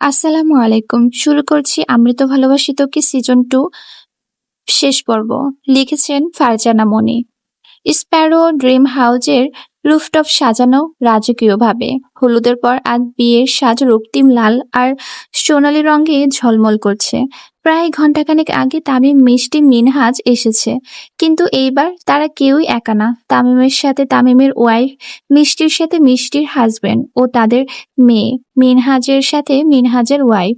আসসালামু আলাইকুম। শুরু করছি আমৃত ভালোবাসি তোকে সিজন টু শেষ পর্ব। লিখেছেন ফারজানা মনি। স্প্যারো ড্রিম হাউজের রুফটপ সাজানো রাজকীয়ভাবে। হলুদের পর আজ বিয়ের সাজ রক্তিম লাল আর সোনালি রঙে ঝলমল করছে। প্রায় ঘন্টাখানেক আগে তামিম মিষ্টি মিনহাজ এসেছে। কিন্তু এইবার তারা কেউই একা না। তামিমের সাথে তামিমের ওয়াইফ মিষ্টির সাথে মিষ্টির হাজবেন্ড ও তাদের মেয়ে, মিনহাজের সাথে মিনহাজের ওয়াইফ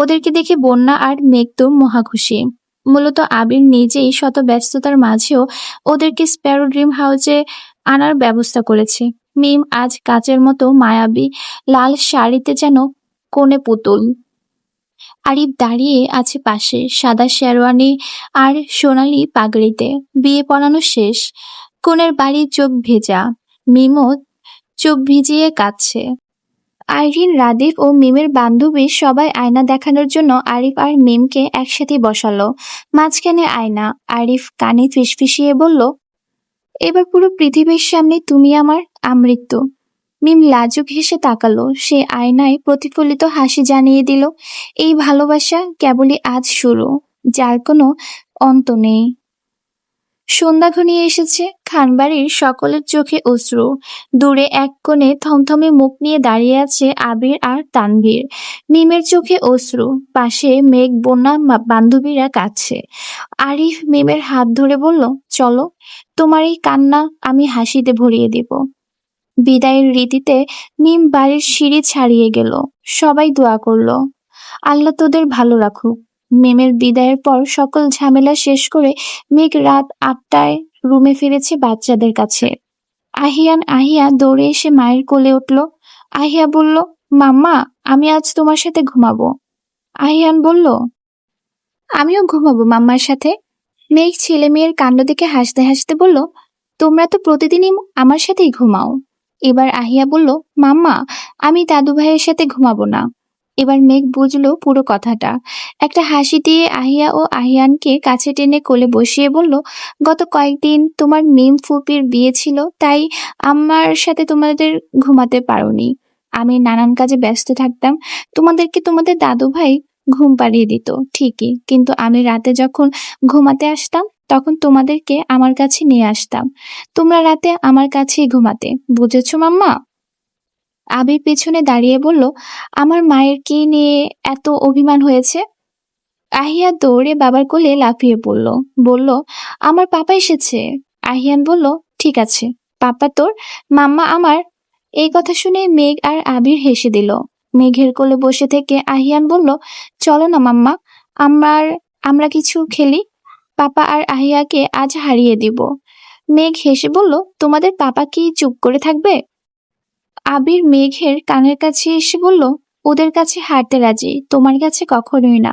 ওদেরকে দেখে বন্যা আর মেঘ তো মহাখুশি মূলত আবির নিজেই শত ব্যস্ততার মাঝেও ওদেরকে স্প্যারো ড্রিম হাউসে আনার ব্যবস্থা করেছে। মিম আজ কাচের মতো মায়াবী লাল শাড়িতে যেন কোণে পুতুল। আরিফ দাঁড়িয়ে আছে পাশে, সাদা শেরওয়ানি আর সোনালি পাগড়িতে। বিয়ে পড়ানো শেষ। কোণের বাড়ির চোখ ভেজা। মিমও চোখ ভিজিয়ে কাঁদছে। আইরিন রাদিফ ও মিমের বান্ধবী সবাই আয়না দেখানোর জন্য আরিফ আর মিমকে একসাথে বসালো। মাঝখানে আয়না। আরিফ কানে ফিসফিসিয়ে বলল, এবার পুরো পৃথিবীর সামনে তুমি আমার আমৃত্যু। মিম লাজুক হেসে তাকালো। সে আয়নায় প্রতিফলিত হাসি জানিয়ে দিল, এই ভালোবাসা কেবলই আজ শুরু, যার কোনো অন্ত নেই। সন্ধ্যা ঘনিয়ে এসেছে। খানবাড়ির সকলের চোখে অশ্রু। দূরে এক কোণে থমথমে মুখ নিয়ে দাঁড়িয়ে আছে আবির আর তানভীর। মিমের চোখে অশ্রু। পাশে মেঘ বন্যা বান্ধবীরা কাছে আরিফ মিমের হাত ধরে বলল, চলো, তোমার এই কান্না আমি হাসিতে ভরিয়ে দেব। বিদায়ের রীতিতে নিম বাড়ির সিঁড়ি ছাড়িয়ে গেল। সবাই দোয়া করল, আল্লাহ তোদের ভালো রাখুক। মেমের বিদায়ের পর সকল ঝামেলা শেষ করে মেঘ রাত আটটায় রুমে ফিরেছে বাচ্চাদের কাছে। আহিয়ান আহিয়া দৌড়ে এসে মায়ের কোলে উঠল। আহিয়া বলল, মাম্মা, আমি আজ তোমার সাথে ঘুমাবো। আহিয়ান বলল, আমিও ঘুমাবো মাম্মার সাথে। মেঘ ছেলে মেয়ের কাণ্ড দেখে হাসতে হাসতে বলল, তোমরা তো প্রতিদিনই আমার সাথেই ঘুমাও। এবার আহিয়া বলল, মাম্মা, আমি দাদু ভাইয়ের সাথে ঘুমাবো না। এবার মেঘ বুঝলো পুরো কথাটা। একটা হাসি দিয়ে আহিয়া ও আহিয়ানকে কাছে টেনে কোলে বসিয়ে বলল, গত কয়েকদিন তোমার মিম ফুপির বিয়ে ছিল, তাই আমার সাথে তোমাদের ঘুমাতে পারোনি। আমি নানান কাজে ব্যস্ত থাকতাম, তোমাদেরকে তোমাদের দাদু ভাই ঘুম পাড়িয়ে দিত, ঠিকই। কিন্তু আমি রাতে যখন ঘুমাতে আসতাম তখন তোমাদেরকে আমার কাছে নিয়ে আসতাম। তোমরা রাতে আমার কাছেই ঘুমাতে, বুঝেছ মাম্মা? আবির পেছনে দাঁড়িয়ে বলল, আমার মায়ের কি নিয়ে এত অভিমান হয়েছে? আহিয়া দৌড়ে বাবার কোলে লাফিয়ে পড়ল, বলল, আমার পাপা এসেছে। আহিয়ান বলল, ঠিক আছে, পাপা তোর, মাম্মা আমার। এই কথা শুনে মেঘ আর আবির হেসে দিল। মেঘের কোলে বসে থেকে আহিয়ান বলল, চলো না মাম্মা, আমার, আমরা কিছু খেলি। পাপা আর আহিয়াকে আজ হারিয়ে দিব। মেঘ হেসে বলল, তোমাদের পাপা কি চুপ করে থাকবে? আবির মেঘের কানের কাছে এসে বলল, ওদের কাছে হারতে রাজি, তোমার কাছে কখনোই না।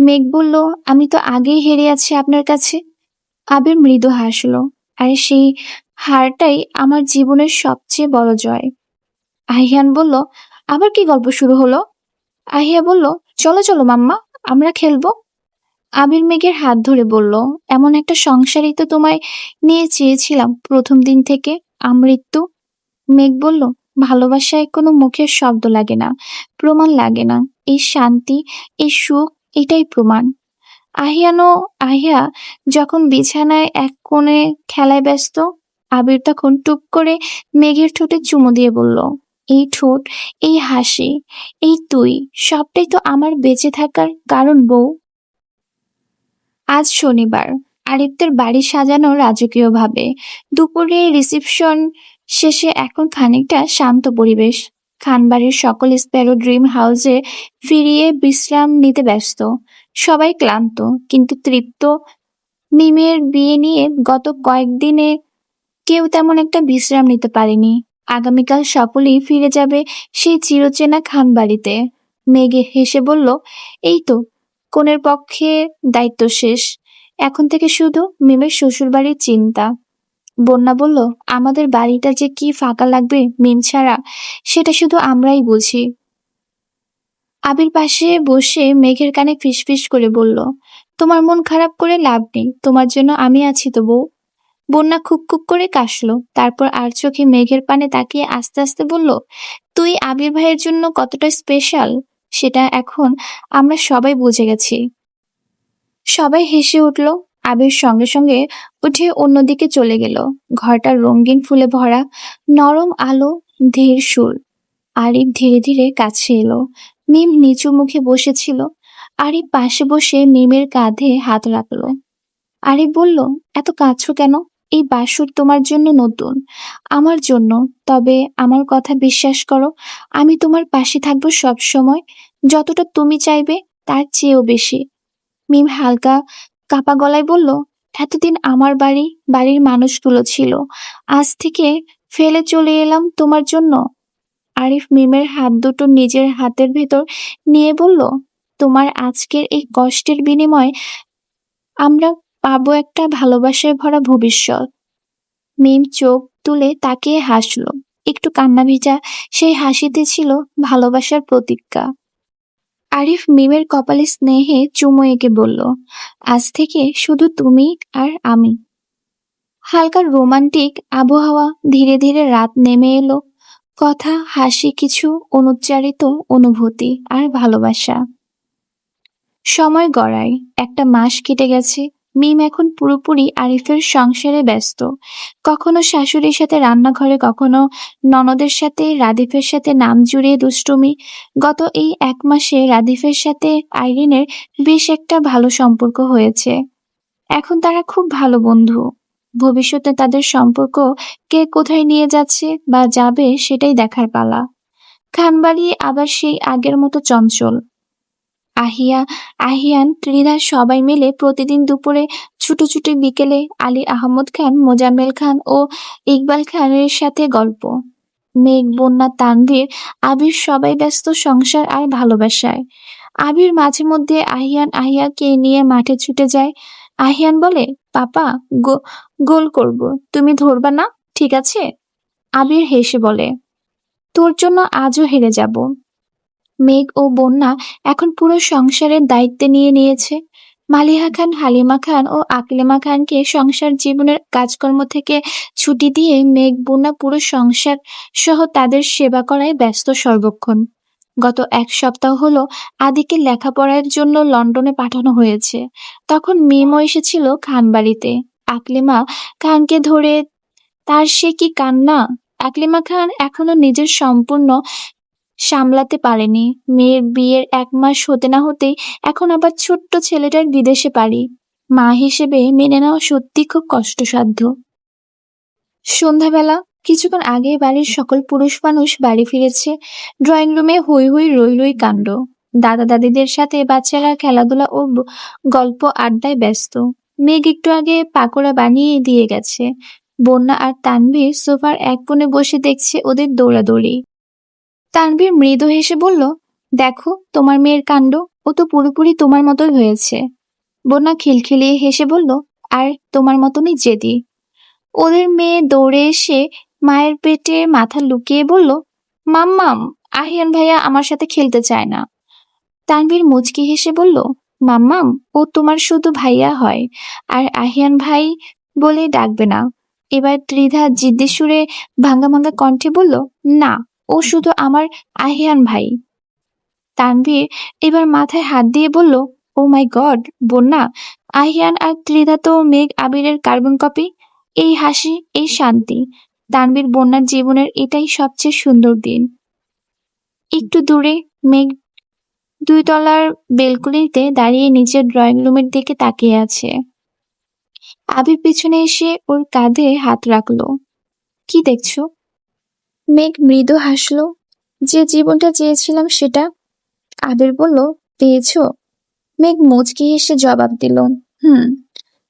মেঘ বলল, আমি তো আগেই হেরে আছি আপনার কাছে। আবির মৃদু হাসলো, আর সেই হারটাই আমার জীবনের সবচেয়ে বড় জয়। আহিয়ান বলল, আবার কি গল্প শুরু হলো? আহিয়া বলল, চলো চলো মাম্মা, আমরা খেলব। আবির মেঘের হাত ধরে বলল, এমন একটা সংসারই তো তোমায় নিয়ে চেয়েছিলাম প্রথম দিন থেকে। আমৃত্যু? মেঘ বলল, ভালোবাসায় কোনো মুখের শব্দ লাগে না, প্রমাণ লাগে না। এই শান্তি, এই সুখ, এটাই প্রমাণ। আহিয়ানো, আহিয়া যখন বিছানায় এক কোণে খেলায় ব্যস্ত, আবির তখন টুপ করে মেঘের ঠোঁটে চুমু দিয়ে বলল, এই ঠোঁট, এই হাসি, এই তুই, সবটাই তো আমার বেঁচে থাকার কারণ বউ। আজ শনিবার। আরিফদের বাড়ি সাজানো রাজকীয়ভাবে। দুপুরে রিসেপশন শেষে এখন খানিকটা শান্ত পরিবেশ। খানবাড়ির সকল স্প্যারো ড্রিম হাউসে ফিরিয়ে বিশ্রাম নিতে ব্যস্ত। সবাই ক্লান্ত, কিন্তু তৃপ্ত। মিমের বিয়ে নিয়ে গত কয়েকদিনে কেউ তেমন একটা বিশ্রাম নিতে পারেনি। আগামীকাল সকলেই ফিরে যাবে সেই চিরচেনা খানবাড়িতে। মেঘে হেসে বলল, এই তো কোনের পক্ষে দায়িত্ব শেষ। এখন থেকে শুধু মিমের শ্বশুরবাড়ির চিন্তা। বন্যা বলল, আমাদের বাড়িটা যে কি ফাঁকা লাগবে মিম ছাড়া, সেটা শুধু আমরাই বুঝি। আবির পাশে বসে মেঘের কানে ফিসফিস করে বলল, তোমার মন খারাপ করে লাভ নেই, তোমার জন্য আমি আছি তো বউ। বন্যা খুব খুব করে কাশলো, তারপর আর চোখে মেঘের পানে তাকিয়ে আস্তে আস্তে বলল, তুই আবির ভাইয়ের জন্য কতটা স্পেশাল সেটা এখন আমরা সবাই বুঝে গেছি। সবাই হেসে উঠল, আবির সঙ্গে সঙ্গে উঠে অন্যদিকে চলে গেল। ঘরটা রঙিন ফুলে ভরা, নরম আলো, ধীর সুর। আরিফ ধীরে ধীরে কাছে এলো। মিম নিচু মুখে বসেছিল। আরিফ পাশে বসে মিমের কাঁধে হাত রাখল। আরিফ বলল, এত কাঁদছো কেন? এই বাসর তোমার জন্য নতুন। আমার জন্য, তবে আমার কথা বিশ্বাস করো, আমি তোমার পাশে থাকব সব সময়। যতটা তুমি চাইবে, তার চেয়েও বেশি। মিম হালকা কাপা গলায় বলল, এতদিন আমার বাড়ি, বাড়ির মানুষগুলো ছিল। আজ থেকে ফেলে চলে এলাম তোমার জন্য। আরিফ মিমের হাত দুটো নিজের হাতের ভেতর নিয়ে বলল, তোমার আজকের এই কষ্টের বিনিময়ে আমরা পাবো একটা ভালোবাসায় ভরা ভবিষ্যৎ। মিম চোখ তুলে তাকিয়ে হাসলো। একটু কান্না ভিজা সেই হাসিতে ছিল ভালোবাসার প্রতিজ্ঞা। আরিফ মিমের কপালে স্নেহে চুমো এঁকে বলল, আজ থেকে শুধু তুমি আর আমি। হালকা রোমান্টিক আবহাওয়া ধীরে ধীরে রাত নেমে এলো। কথা, হাসি কিছু অনুচ্চারিত অনুভূতি আর ভালোবাসা। সময় গড়ায়, একটা মাস কেটে গেছে। মিম এখন পুরোপুরি আরিফের সংসারে ব্যস্ত। কখনো শাশুড়ির সাথে রান্নাঘরে, কখনো ননদের সাথে, রাদিফের সাথে নাম জুড়িয়ে দুষ্টুমি। গত এই এক মাসে রাদিফের সাথে আইরিনের বেশ একটা ভালো সম্পর্ক হয়েছে। এখন তারা খুব ভালো বন্ধু। ভবিষ্যতে তাদের সম্পর্ক কে কোথায় নিয়ে যাচ্ছে বা যাবে সেটাই দেখার পালা। খানবাড়ি আবার সেই আগের মতো চঞ্চল। আহিয়া, আহিয়ান ত্রিধা সবাই মিলে প্রতিদিন দুপুরে ছুটোছুটি বিকেলে আলী আহমদ খান, মোজাম্মেল খান ও ইকবাল খানের সাথে গল্প। মেঘ, বন্যা, তানভীর, আবির সবাই ব্যস্ত সংসার আর ভালোবাসায়। আবির মাঝে মধ্যে আহিয়ান আহিয়াকে নিয়ে মাঠে ছুটে যায়। আহিয়ান বলে, পাপা গোল করব। তুমি ধরবা না? ঠিক আছে? আবির হেসে বলে, তোর জন্য আজও হেরে যাব। মেঘ ও বন্যা এখন পুরো সংসারের দায়িত্বে নিয়ে নিয়েছে। মালিহা খান, হালিমা খান ও আকলিমা খানকে সংসার জীবনের কাজকর্ম থেকে ছুটি দিয়ে মেঘ, বন্যা পুরো সংসার সহ তাদের সেবা করায় ব্যস্ত সর্বক্ষণ। গত এক সপ্তাহ হলো আদিকে লেখাপড়ার জন্য লন্ডনে পাঠানো হয়েছে। তখন মিমও এসেছিল খানবাড়িতে। আকলিমা খানকে ধরে, তার সে কি কান্না? আকলিমা খান এখনও নিজের সম্পূর্ণ সামলাতে পারেনি। মেয়ের বিয়ের এক মাস হতে না হতেই এখন আবার ছোট্ট ছেলেটার বিদেশে পারি মা হিসেবে মেনে নেওয়া সত্যি খুব কষ্টসাধ্য। সন্ধ্যাবেলা কিছুক্ষণ আগে বাড়ির সকল পুরুষ মানুষ বাড়ি ফিরেছে। ড্রয়িং রুমে হই হই রই রই কাণ্ড। দাদা দাদিদের সাথে বাচ্চারা খেলাধুলা ও গল্প আড্ডায় ব্যস্ত। মেঘ একটু আগে পাকোড়া বানিয়ে দিয়ে গেছে। বন্যা আর তানভীর সোফার এক কোণে বসে দেখছে ওদের দৌড়াদৌড়ি। তানভীর মৃদু হেসে বলল, দেখো, তোমার মেয়ের কাণ্ড, ও তো পুরোপুরি তোমার মতোই হয়েছে। বন্যা খিলখিলিয়ে হেসে বলল, আর তোমার মতনই জেদি। ওদের মেয়ে দৌড়ে এসে মায়ের পেটে মাথা লুকিয়ে বলল মাম্মাম আহিয়ান ভাইয়া আমার সাথে খেলতে চায় না। তানভীর মুচকি হেসে বলল মাম্মাম ও তোমার শুধু ভাইয়া হয়, আর আহিয়ান ভাই বলে ডাকবে না। এবার ত্রিধা জিদ্দি সুরে ভাঙ্গা ভাঙ্গা কণ্ঠে বলল, না ও শুধু আমার আহিয়ান ভাই। তানভীর এবার মাথায় হাত দিয়ে বলল, ও মাই গড, বন্যা। আহিয়ান আর ত্রিধা তো মেঘ আবিরের কার্বন কপি। এই হাসি, এই শান্তি। তানভীর বন্যার জীবনের এটাই সবচেয়ে সুন্দর দিন। একটু দূরে মেঘ দুই তলার বেলকুনিতে দাঁড়িয়ে নিচের ড্রয়িং রুমের দিকে তাকিয়ে আছে। আবির পিছনে এসে ওর কাঁধে হাত রাখল। কি দেখছ? মেঘ মৃদু হাসলো। যে জীবনটা চেয়েছিলাম সেটা। আবির বলল, পেয়েছ। মেঘ মুচকি হেসে জবাব দিল, হুম,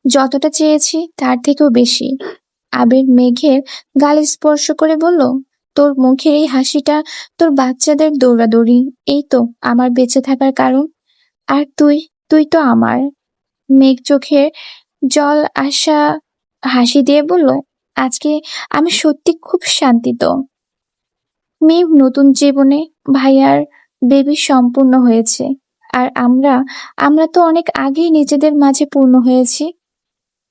যতটা চেয়েছি তার থেকেও বেশি। আবির মেঘের গালে স্পর্শ করে বলল, তোর মুখের এই হাসিটা তোর বাচ্চাদের দৌড়াদৌড়ি, এই তো আমার বেঁচে থাকার কারণ। আর তুই তুই তো আমার। মেঘ চোখের জল আসা হাসি দিয়ে বলল, আজকে আমি সত্যি খুব শান্তিত। মেঘ নতুন জীবনে ভাইয়ার বেবি সম্পূর্ণ হয়েছে। আর আমরা আমরা তো অনেক আগেই নিজেদের মাঝে পূর্ণ হয়েছি।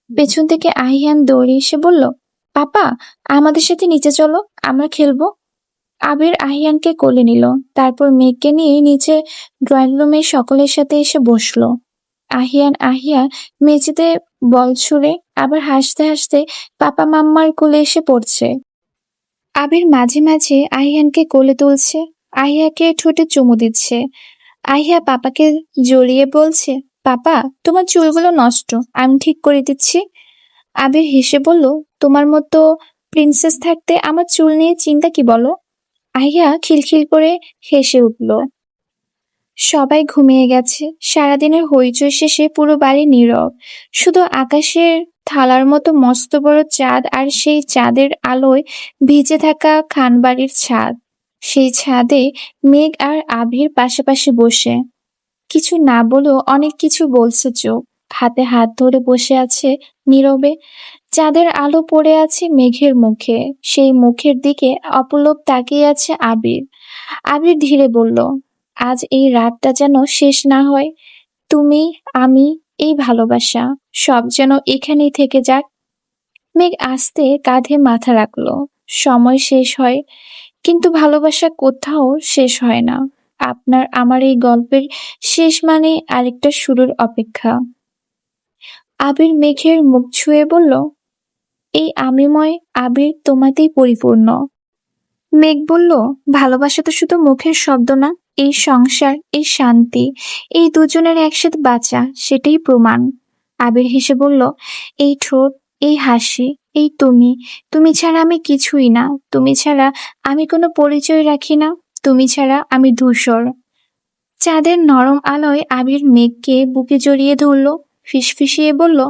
পেছন থেকে আহিয়ান দৌড়ে এসে বলল, পাপা, আমাদের সাথে নিচে চলো, আমরা খেলব। আবির আহিয়ানকে কোলে নিল, তারপর মেয়েকে নিয়ে নিচে ড্রয়িং রুমে সকলের সাথে এসে বসল। আহিয়ান, আহিয়া মেঝেতে বল ছুঁড়ে আবার হাসতে হাসতে পাপা মাম্মার কোলে এসে পড়ছে। আবির মাঝে মাঝে আহিয়ানকে কোলে তুলছে, আহিয়াকে ঠোঁটে চুমু দিচ্ছে। আহিয়া পাপাকে জড়িয়ে বলছে, পাপা, তোমার চুলগুলো নষ্ট, আমি ঠিক করে দিচ্ছি। আবির হেসে বলল, তোমার মতো প্রিন্সেস থাকতে আমার চুল নিয়ে চিন্তা কি বলো? আহিয়া খিলখিল করে হেসে উঠল। সবাই ঘুমিয়ে গেছে। সারাদিনের হইচই শেষে পুরো বাড়ি নীরব। শুধু আকাশের থালার মতো মস্ত বড় চাঁদ আর সেই চাঁদের আলোয় ভিজে থাকা খানবাড়ির ছাদ। সেই ছাদে মেঘ আর আবির পাশাপাশি বসে। কিছু না বলেও অনেক কিছু বলছে চোখ। হাতে হাত ধরে বসে আছে নীরবে। চাঁদের আলো পড়ে আছে মেঘের মুখে। সেই মুখের দিকে অপলক তাকিয়ে আছে আবির। আবির ধীরে বলল, আজ এই রাতটা যেন শেষ না হয়। তুমি, আমি এই ভালোবাসা সব যেন এখানেই থেকে যাক। মেঘ আস্তে কাঁধে মাথা রাখল। সময় শেষ হয়, কিন্তু ভালোবাসা কোথাও শেষ হয় না। আপনার আমার এই গল্পের শেষ মানে আরেকটা শুরুর অপেক্ষা। আবির মেঘের মুখ ছুঁয়ে বলল, এই আমিময় আবির তোমাতেই পরিপূর্ণ। মেঘ বলল, ভালোবাসা তো শুধু মুখের শব্দ না এই সংসার, এই শান্তি, এই দুজনের একসাথে বাঁচা, সেটাই প্রমাণ। আবির হেসে বলল, এই ঠোঁট, এই হাসি, এই তুমি তুমি ছাড়া আমি কিছুই না। তুমি ছাড়া আমি কোনো পরিচয় রাখি না। তুমি ছাড়া আমি ধূসর। চাঁদের নরম আলোয় আবির মেঘকে বুকে জড়িয়ে ধরল, ফিসফিসিয়ে বলল,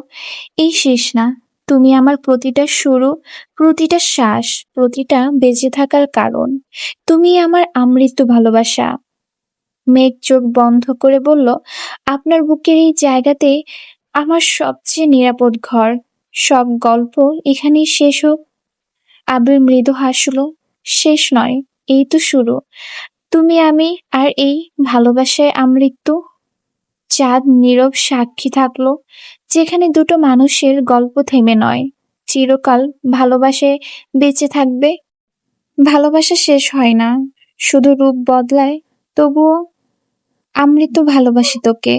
এই শেষ না। তুমি আমার প্রতিটা শুরু, প্রতিটা শ্বাস, প্রতিটা বেঁচে থাকার কারণ। তুমি আমার আমৃত্যু ভালোবাসা। মেঘ চোখ বন্ধ করে বলল, আপনার বুকের এই জায়গাতে আমার সবচেয়ে নিরাপদ ঘর। সব গল্প এখানেই শেষ হোক। আবির মৃদু হাসলো, শেষ নয়, এই তো শুরু। তুমি, আমি আর এই ভালোবাসায় আমৃত্যু? চাঁদ নীরব সাক্ষী থাকল, যেখানে দুটো মানুষের গল্প থেমে নয়। চিরকাল ভালোবাসায় বেঁচে থাকবে। ভালোবাসা শেষ হয় না, শুধু রূপ বদলায়, তবুও আমৃত্যু ভালোবাসি তোকে।